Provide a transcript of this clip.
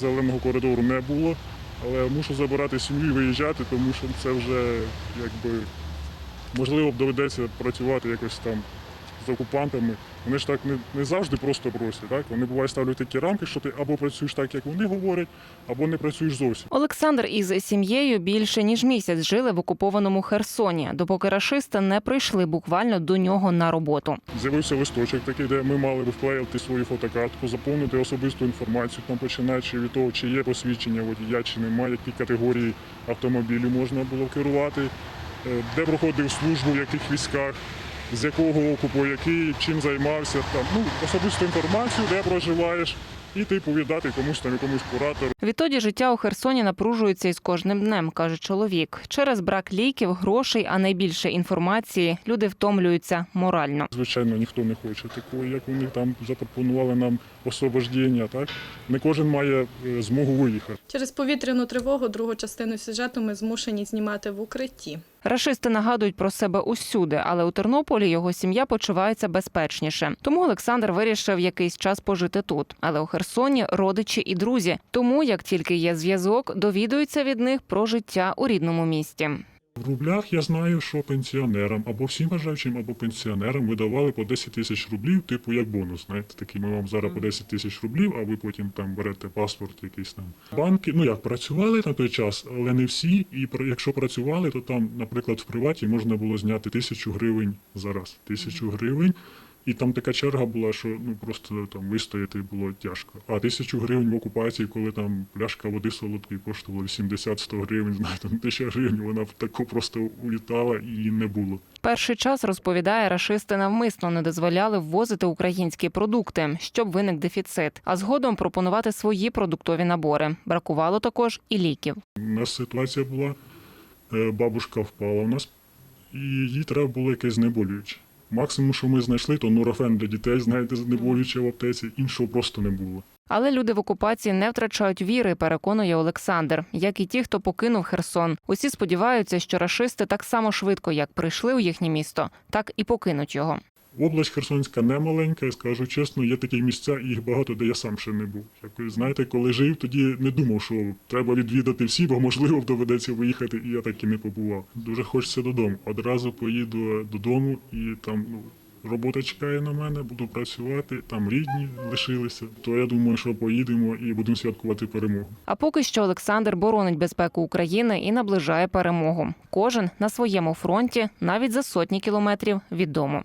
Зеленого коридору не було, але мушу забирати сім'ю і виїжджати, тому що це вже якби можливо доведеться працювати якось там з окупантами. Вони ж так не, не завжди просто просять. Так? Вони буває ставлять такі рамки, що ти або працюєш так, як вони говорять, або не працюєш зовсім. Олександр із сім'єю більше ніж місяць жили в окупованому Херсоні, допоки рашисти не прийшли буквально до нього на роботу. З'явився листочок такий, де ми мали би вклеїти свою фотокартку, заповнити особисту інформацію, там починаючи від того, чи є посвідчення водія, чи немає, які категорії автомобілів можна було керувати, е, де проходив службу, в яких військах, з якого року, по який, чим займався, там, ну, особисту інформацію, де проживаєш, і ти повідати комусь там якомусь куратору. Відтоді життя у Херсоні напружується із кожним днем, каже чоловік. Через брак ліків, грошей, а найбільше інформації люди втомлюються морально. Звичайно, ніхто не хоче такого, як вони там запропонували нам освобождення. Так? Не кожен має е, змогу виїхати. Через повітряну тривогу другу частину сюжету ми змушені знімати в укритті. Рашисти нагадують про себе усюди, але у Тернополі його сім'я почувається безпечніше. Тому Олександр вирішив якийсь час пожити тут. Але у Херсоні родичі і друзі. Тому, як тільки є зв'язок, довідуються від них про життя у рідному місті. В рублях я знаю, що пенсіонерам або всім бажаючим, або пенсіонерам видавали по 10 тисяч рублів, типу як бонус. Знаєте, такі ми вам зараз по 10 тисяч рублів, а ви потім там берете паспорт якийсь там. Банки, ну як працювали на той час, але не всі. І про- якщо працювали, то там, наприклад, в приваті можна було зняти тисячу гривень зараз. Тисячу гривень. І там така черга була, що ну просто там вистояти було тяжко. А тисячу гривень в окупації, коли там пляшка води солодкої коштувала 80-100 гривень, знаєте, тисяча гривень, вона б тако просто улітала і її не було. Перший час розповідає, рашисти навмисно не дозволяли ввозити українські продукти, щоб виник дефіцит, а згодом пропонувати свої продуктові набори. Бракувало також і ліків. У нас ситуація була, е, бабушка впала у нас, і їй треба було якесь знеболююче. Максимум, що ми знайшли, то нурофен для дітей, знаєте, знеболююче в аптеці, іншого просто не було. Але люди в окупації не втрачають віри, переконує Олександр, як і ті, хто покинув Херсон. Усі сподіваються, що рашисти так само швидко, як прийшли у їхнє місто, так і покинуть його. Область Херсонська не маленька, скажу чесно, є такі місця, їх багато, де я сам ще не був. Якось, знаєте, коли жив, тоді не думав, що треба відвідати всі, бо можливо доведеться виїхати, і я так і не побував. Дуже хочеться додому. Одразу поїду додому, і там ну, робота чекає на мене, буду працювати, там рідні лишилися. То я думаю, що поїдемо і будемо святкувати перемогу. А поки що Олександр боронить безпеку України і наближає перемогу. Кожен на своєму фронті, навіть за сотні кілометрів від дому.